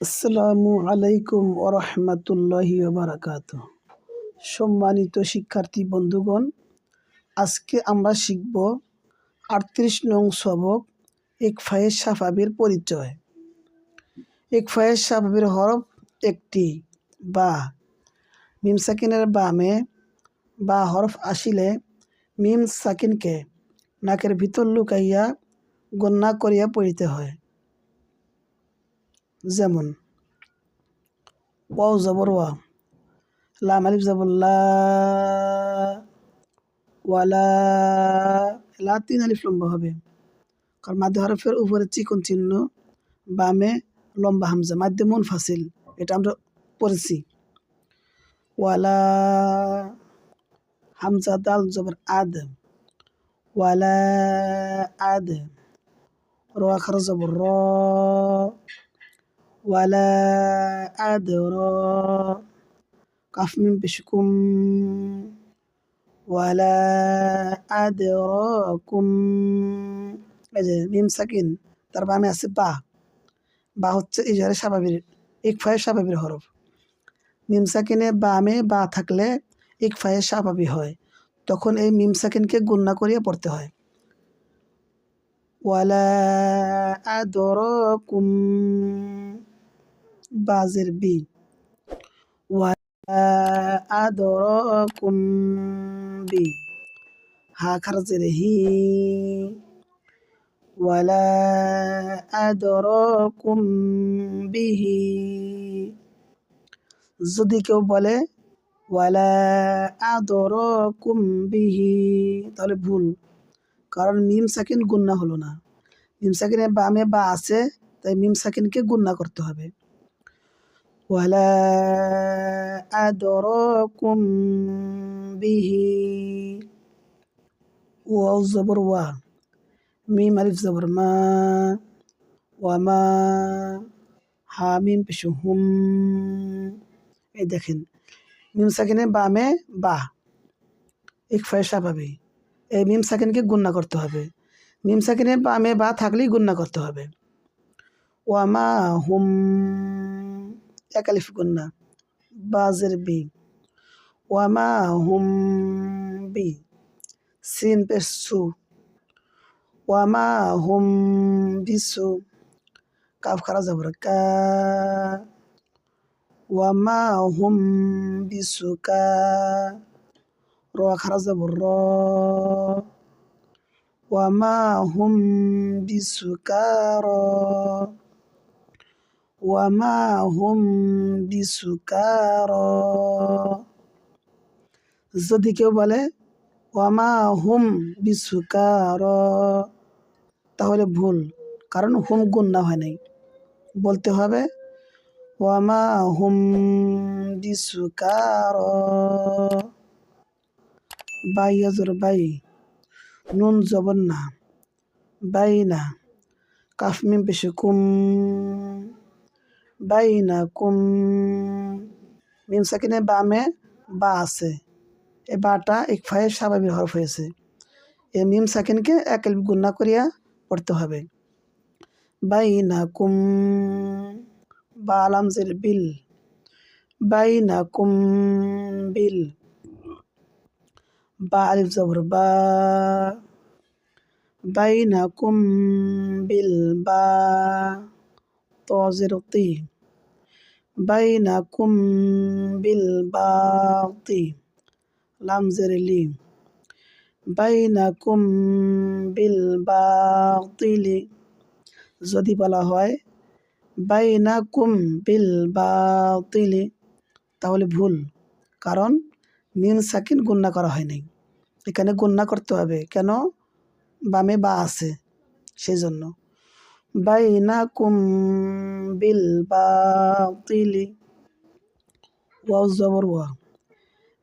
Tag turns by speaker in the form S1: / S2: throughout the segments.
S1: আসসালামু আলাইকুম ওরহমতুল্লাহি বারাকাত সম্মানিত শিক্ষার্থী বন্ধুগণ, আজকে আমরা শিখব আটত্রিশ নং সবক এক ফায়ের সাফাবির পরিচয়। এক ফায়ের সাফাবির হরফ একটি, বা। মিম সাকিনের বামে বা হরফ আসিলে মিম সাকিনকে নাকের ভিতর লুকাইয়া গণ্যা করিয়া পড়িতে হয়। যেমন ওয়াও জবর ওয়া লাম আলিফ লা ওয়ালা লা তিন আলিফ লম্বা হবে. কারণ মাধ্যম হরফের উপরে চিকন চিহ্ন, বামে লম্বা হামজা মাধ্যম মন ফাসিল, এটা আমরা পড়েছি। ওয়ালা হামজা দাল জবর আদ, ওয়ালা আদ, র আখার জবর র ولا أدرى قف من بشكم ولا أدراكم এই যে মিম সাকিন তার বামে আছে বা বা হচ্ছে ইজারে স্বাভাবিক ইকফায়ের স্বাভাবিক হরফ মিম সাকিনে বামে বা থাকলে ইকফায়ের স্বাভাবিক হয় তখন এই মিম সাকিনকে গুন্না করিয়ে পড়তে হয় ওয়ালা আদরাকুম বাজের বি আদরাকুম বি হা খারাজের হি। ওয়ালা আদরাকুম বিহি। যদি কেউ বলে, ওয়ালা আদরাকুম বিহি তাহলে ভুল। কারণ মিম সাকিন গুন্না হলো না। মিম সাকিনের বামে বা আছে, তাই মিম সাকিনকে গুন্না করতে হবে। ولا أدراكم به واو زبر وا মিম আলিফ জবর মা ওয়ামা হা মিম পেশু হুম এই দেখেন মিম সাকিনে বামে বা এক ফয়সা পাবে এই মিম সাকিনকে গুন্না করতে হবে মিম সাকিনে বামে বা থাকলেই গুন্না করতে হবে ওয়ামা হুম একালিফ গুন্না বাজের বি ওয়ামা হুম বি সিন পেসু ওয়ামা হুম বিসু কাফ খারা যাবর কা ওয়ামা হুম বিসু কা র খারা যাবর ওয়ামা হুম বিসুকার যদি কেউ বলে ওয়ামা হুম বিসুকার তাহলে ভুল, কারণ হুম গুন্না হয় নাই। বলতে হবে ওয়ামা হুম বিসুকার বাই আজর বাই, নুন জবন না, বাই না কাফমিম পেশে কুম মিম সাকিনের বামে বা আছে এ বাটা এক ফায়ের স্বাভাবিক হরফ হয়েছে এ মিম সাকিনকে এক গুন্না করিয়া পড়তে হবে বাইনাকুম বা আলামজের বিল বাইনাকুম বিল বা আলিফ জবর বা বাইনাকুম বিল বা বাইনাকুম বিল বাতি লামজের লি বাইনাকুম বিল বাতিলি যদি বলা হয় বাইনাকুম বিল বাতিলি তাহলে ভুল কারণ মিন সাকিন গুন্না করা হয়নি এখানে গুণনা করতে হবে কেন বামে বা আছে সেই জন্য বাইনাকুম বিল বাতিলি ওয়াও জবর ওয়া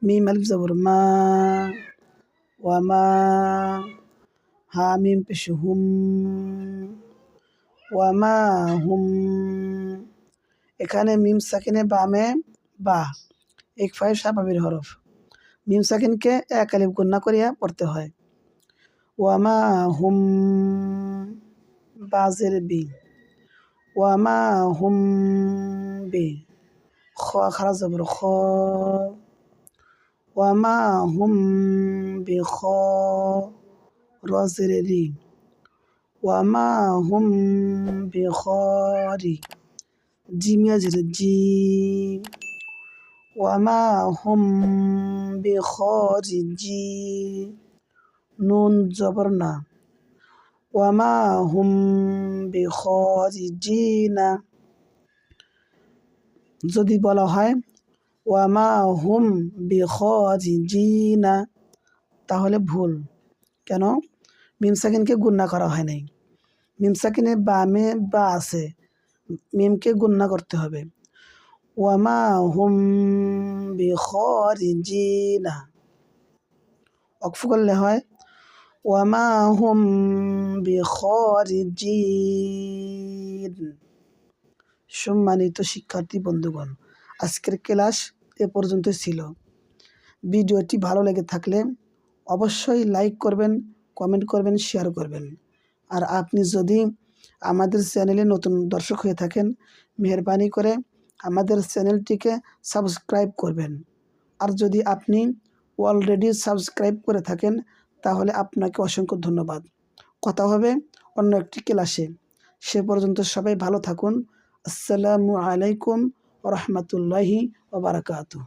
S1: মিম আলিফ জবর মা ওয়া মা হা মিম পেশ হুম ওয়া হুম এখানে মিম সাকিনে বামে বা এক ফাইভ স্বাভাবিক হরফ মিম সাকিনকে এক আলিফ গুন্না করিয়া পড়তে হয়. ওয়ামা হুম বাজের বি ওয়ামা হুম বে। খ খারাপ জবর খ। ওয়ামা হুম বে খ। রজের রি। ওয়ামা হুম বে খরি জিমিয়া জের জি ওয়ামা হুম বে খরি জি নুন জবর না। খরি জি না যদি বলা হয় ওয়ামা হুম বে না তাহলে ভুল। কেন? মিম সাকিনকে গুন্না করা হয় নাই। মিম সাকিনে বামে বা আছে, মিমকে গুন্না করতে হবে। ওয়ামা হুম বি খরিজিনা অক্ফ করলে হয় হুম বি খরিজিন সম্মানিত শিক্ষার্থী, বন্ধুগণ, আজকের ক্লাস এ পর্যন্ত ছিল। ভিডিওটি ভালো লেগে থাকলে অবশ্যই লাইক করবেন, কমেন্ট করবেন, শেয়ার করবেন। আর আপনি যদি আমাদের চ্যানেলে নতুন দর্শক হয়ে থাকেন, মেহরবানি করে আমাদের চ্যানেলটিকে সাবস্ক্রাইব করবেন। আর যদি আপনি অলরেডি সাবস্ক্রাইব করে থাকেন তাহলে আপনাকে অসংখ্য ধন্যবাদ। কথা হবে অন্য একটি ক্লাসে। সে পর্যন্ত সবাই ভালো থাকুন। আসসালামু আলাইকুম রহমতুল্লাহি ওবরাকাতু